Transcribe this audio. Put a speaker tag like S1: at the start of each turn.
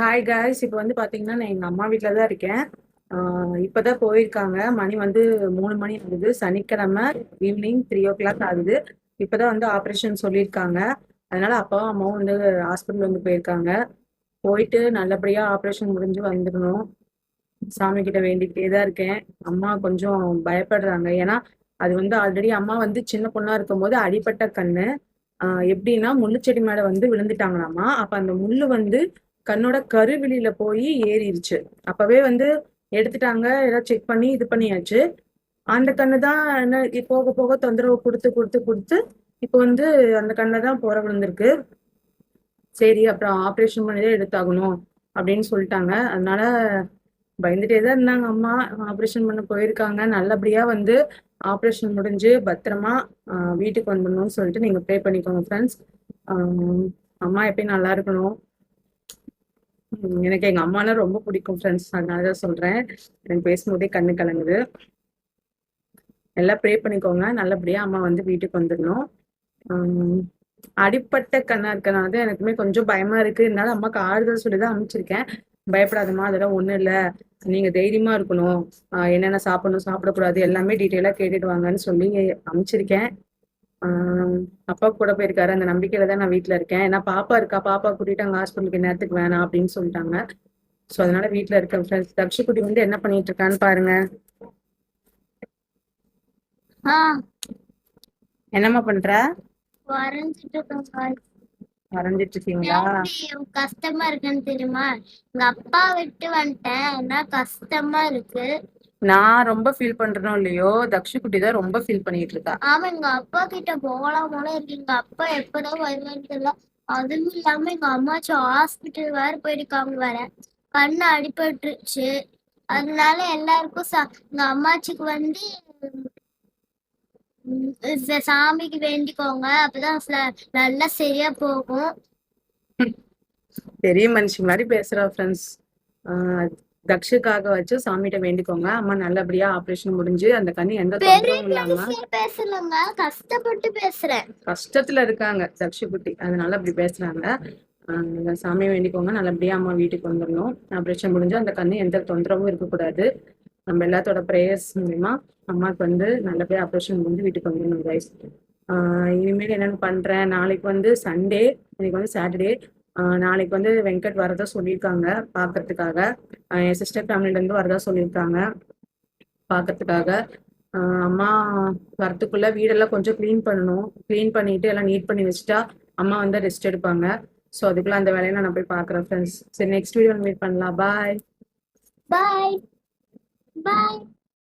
S1: Hi guys இப்போ வந்து பார்த்தீங்கன்னா நான் எங்கள் அம்மா வீட்டில் தான் இருக்கேன். இப்போ தான் போயிருக்காங்க. மணி வந்து மூணு மணி ஆகுது. சனிக்கிழமை ஈவினிங் த்ரீ ஓ கிளாக் ஆகுது. இப்போ தான் வந்து ஆப்ரேஷன் சொல்லியிருக்காங்க. அதனால அப்பாவும் அம்மாவும் வந்து ஹாஸ்பிட்டல் வந்து போயிருக்காங்க. போயிட்டு நல்லபடியாக ஆப்ரேஷன் முடிஞ்சு வந்துடணும். சாமி கிட்ட வேண்டிக்கிட்டே தான் இருக்கேன். அம்மா கொஞ்சம் பயப்படுறாங்க. ஏன்னா அது வந்து ஆல்ரெடி அம்மா வந்து சின்ன பொண்ணாக இருக்கும்போது அடிப்பட்ட கண்ணு. எப்படின்னா முள்ளுச்செடி மேலே வந்து விழுந்துட்டாங்களாமா. அப்போ அந்த முள் வந்து கண்ணோட கருவிழியில போய் ஏறிடுச்சு அப்பவே வந்து எடுத்துட்டாங்க எல்லாம் செக் பண்ணி இது பண்ணியாச்சு. அந்த கண்ணு தான் என்ன போக போக தொந்தரவு கொடுத்து கொடுத்து கொடுத்து இப்போ வந்து அந்த கண்ணை தான் போற விழுந்திருக்கு. சரி அப்புறம் ஆப்ரேஷன் பண்ணி தான் எடுத்தாகணும் அப்படின்னு சொல்லிட்டாங்க. அதனால பயந்துட்டே தான் இருந்தாங்க அம்மா. ஆப்ரேஷன் பண்ண போயிருக்காங்க. நல்லபடியா வந்து ஆப்ரேஷன் முடிஞ்சு பத்திரமா வீட்டுக்கு வந்துடணும்னு சொல்லிட்டு நீங்க ப்ரே பண்ணிக்கோங்க ஃப்ரெண்ட்ஸ் அம்மா எப்பயும் நல்லா இருக்கணும். எனக்கு எங்க அம்மாலாம் ரொம்ப பிடிக்கும் ஃப்ரெண்ட்ஸ் அதனாலதான் சொல்றேன். எனக்கு பேசும்போதே கண்ணு கலங்குது. எல்லாம் ப்ரே பண்ணிக்கோங்க. நல்லபடியா அம்மா வந்து வீட்டுக்கு வந்துடணும். உம் அடிப்பட்ட கண்ணா இருக்கனால தான் எனக்குமே கொஞ்சம் பயமா இருக்கு. என்னால அம்மாக்கு ஆறுதல் சொல்லி தான் அனுப்பிச்சிருக்கேன். பயப்படாதம்மா அதெல்லாம் ஒண்ணும் இல்ல. நீங்க தைரியமா இருக்கணும். என்னென்ன சாப்பிடணும் சாப்பிடக்கூடாது எல்லாமே டீட்டெயிலா கேட்டுட்டு வாங்கன்னு சொல்லி அனுப்பிச்சிருக்கேன். அப்பா கூட போயிருக்காரு. அந்த நம்பிக்கையில தான் நான் வீட்ல இருக்கேன். ஏன்னா பாப்பா இருக்கா? பாப்பா கூட்டிட்டு அங்க ஹாஸ்பிட்டலுக்கு நேரத்துக்கு வேணாம் அப்படின்னு சொல்லிட்டாங்க. சோ அதனால வீட்ல இருக்கேன் ஃப்ரெண்ட்ஸ் தக்ஷகுட்டி வந்து என்ன பண்ணிட்டு இருக்கான்னு பாருங்க. என்னம்மா பண்ற?
S2: வரைஞ்சிட்டு
S1: இருக்கீங்களா
S2: கஷ்டமா இருக்குன்னு தெரியுமா? எங்க அப்பா விட்டு வந்துட்டேன். கஷ்டமா இருக்கு.
S1: நான் ரொம்ப ஃபீல் பண்றேனோ இல்லையோ தக்ஷகுட்டி தான் ரொம்ப ஃபீல் பண்ணிட்டு இருக்கா
S2: ஆமா எங்க அப்பா கிட்ட போகலாம் போல இருக்கு எங்க அப்பா எப்பதான் வருவான்னு தெரியல. அதுவும் இல்லாம எங்க அம்மாச்சி ஹாஸ்பிட்டல் வேற போயிருக்காங்க வேற. கண்ணு அடிபட்டுருச்சு. அதனால எல்லாருக்கும் சா- எங்க அம்மாச்சிக்கு வந்து சாமிக்கு வேண்டிக்கோங்க. அப்பதான் நல்லா சரியா போகும்.
S1: பெரிய மனுஷி மாதிரி பேசுறா ஃப்ரெண்ட்ஸ் தக்ஷுக்காக வச்சு சாமிகிட்ட வேண்டிக்கோங்க. அம்மா நல்லபடியா ஆபரேஷன் முடிஞ்சு அந்த கண்ணு எந்த
S2: பேசலங்க. கஷ்டப்பட்டு பேசுறேன்.
S1: கஷ்டத்துல இருக்காங்க தக்ஷகுட்டி அதனால அப்படி பேசுறாங்க. ஆஹ் சாமி வேண்டிக்கோங்க. நல்லபடியா அம்மா வீட்டுக்கு வந்துடணும். ஆபரேஷன் முடிஞ்சு அந்த கண்ணு எந்த தொந்தரவும் இருக்கக்கூடாது. நம்ம எல்லாத்தோட ப்ரேயர்ஸ் மூலியமா அம்மாவுக்கு வந்து நல்லபடியா ஆபரேஷன் முடிஞ்சு வீட்டுக்கு வந்துடணும் கைஸ் இனிமேல் என்னென்ன பண்றேன்? நாளைக்கு வந்து சண்டே இன்னைக்கு வந்து சாட்டர்டே நாளைக்கு வந்து வெங்கட் வரதா சொல்லியிருக்காங்க பார்க்கறதுக்காக என் சிஸ்டர் ஃபேமிலியிலேருந்து வரதா சொல்லியிருக்காங்க பார்க்கறதுக்காக அம்மா வரத்துக்குள்ள வீடெல்லாம் கொஞ்சம் க்ளீன் பண்ணணும். க்ளீன் பண்ணிட்டு எல்லாம் நீட் பண்ணி வச்சுட்டா அம்மா வந்து ரெஸ்ட் எடுப்பாங்க. ஸோ அதுக்குள்ள அந்த வேலையை நான் போய் பார்க்குறேன் ஃப்ரெண்ட்ஸ் சரி நெக்ஸ்ட் வீடியோ மீட் பண்ணலாம். பாய்
S2: பாய் பாய்